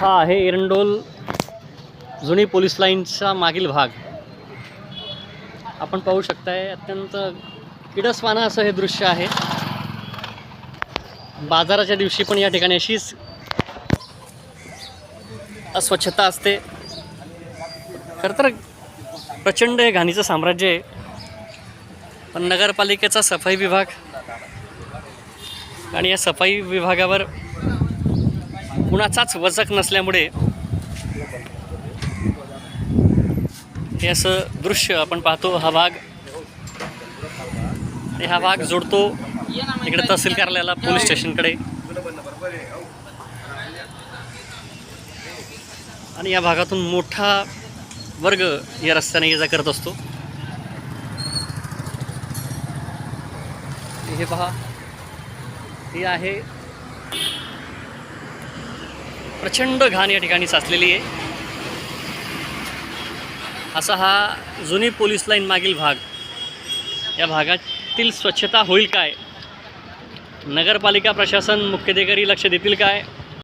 हा आहे एरंडोल जुनी पोलीस लाईनचा मागील भाग. आपण पाहू शकताय अत्यंत किडसवाना असं हे दृश्य आहे. बाजाराच्या दिवशी पण या ठिकाणी अशीच अस्वच्छता असते. खरं तर प्रचंड हे घाणीचं साम्राज्य आहे. पण नगरपालिकेचा सफाई विभाग आणि या सफाई विभागावर कुणाचाच वचक नसल्यामुळे हे असं दृश्य आपण पाहतो. हा भाग आणि हा भाग जोडतो इकडे तहसील कार्यालयाला पोलीस स्टेशनकडे. आणि या भागातून मोठा वर्ग या रस्त्याने ये जा करत असतो. हे पहा. हे आहे प्रचंड घाण या ठिकाणी साचलेली आहे. असा हा जुनी पोलीस लाईन मागील भाग. या भागातील स्वच्छता होईल काय? नगरपालिका प्रशासन मुख्याधिकारी लक्ष देतील काय?